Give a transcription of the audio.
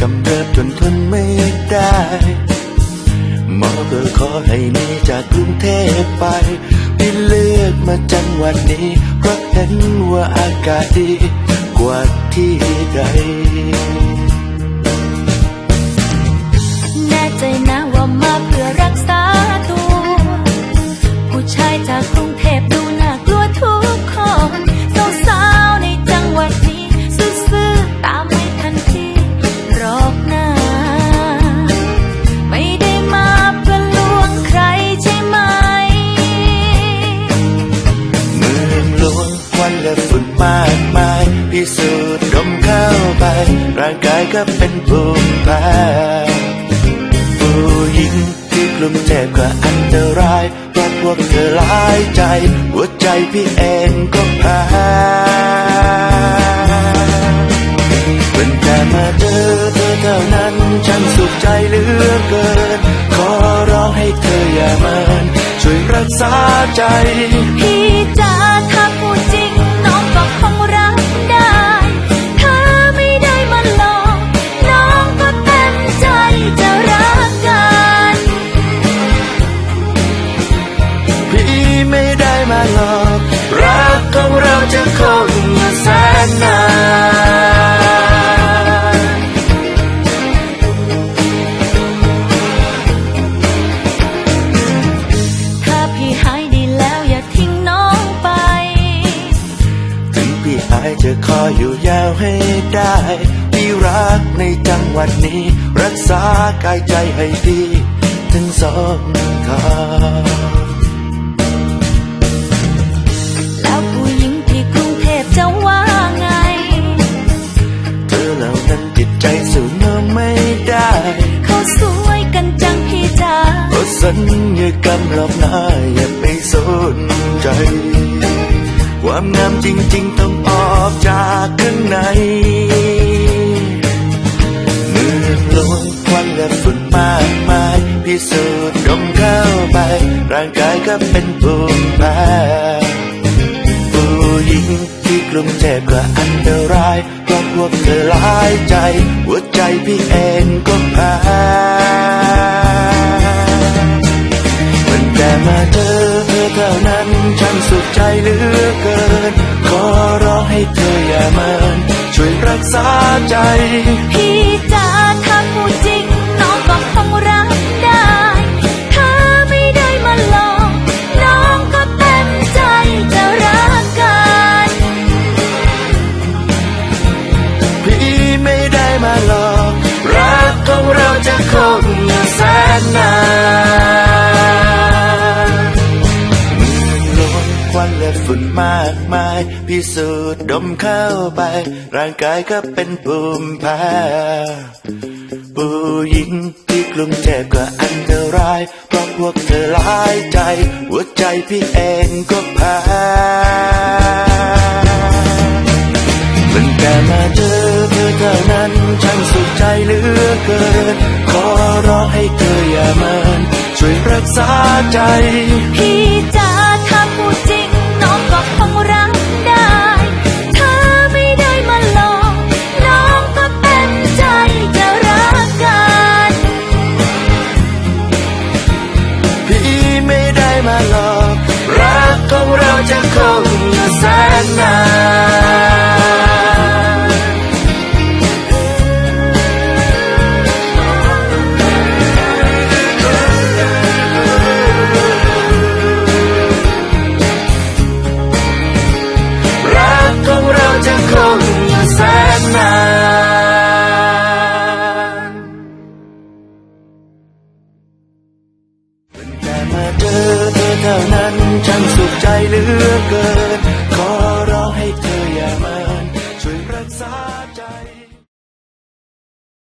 กำเริบจนทนไม่ได้หมอเบอร์ขอให้หนีจากกรุงเทพไปพี่เลือกมาจังหวัดนี้เพราะเห็นว่าอากาศดีกว่าที่ใดางกายก็เป็นภูมิแพ้ผู้หญิงที่กลุ่มเจ็บก็อันตรายเพราะพวกเธอหลายใจ หัวใจพี่เองก็แพ้เป็นแต่มาเจอเธอเท่านั้นฉันสุขใจเหลือเกิน ขอร้องให้เธออย่าเมินช่วยรักษาใจ พี่จ๋า จะคงอยู่แสนนานถ้าพี่หายดีแล้วอย่าทิ้งน้องไป ถึงพี่หายจะคอยอยู่ยาวให้ได้ พี่รักในจังหวัดนี้ รักษากายใจให้ดีทั้งสองทาง สัญญากรรมหลอกหน้าอย่าไปสนใจ ความงามจริง ๆ ต้องออกจากข้างในเมืองหลวงควันและฝุ่นมากมายพิสูจน์ดมเข้าไป ร่างกายก็เป็นภูมิแพ้ผู้หญิงที่กลุ่มเจ็บก็อันตรายเพราะพวกเธอหลายใจ หัวใจพี่เองก็แพ้ ใจ ฝุ่นมากมาย พิสูจน์ดมเข้าไป ร่างกายก็เป็นภูมิแพ้ผู้หญิงที่กลุ่มเจ็บก็อันตราย เพราะพวกเธอหลายใจ หัวใจพี่เองก็แพ้ตั้งแต่มาเจอเธอเท่านั้นฉันสุขใจเหลือเกิน ขอร้องให้เธออย่าเมินช่วยรักษาใจ องก็คงรักได้เธอไม่ได้มาหลอกน้องก็เต็มใจจะรักกัน พี่ไม่ได้มาหลอก รักของเราจะคงอยู่แสนนาน ฉันสุขใจเหลือเกิน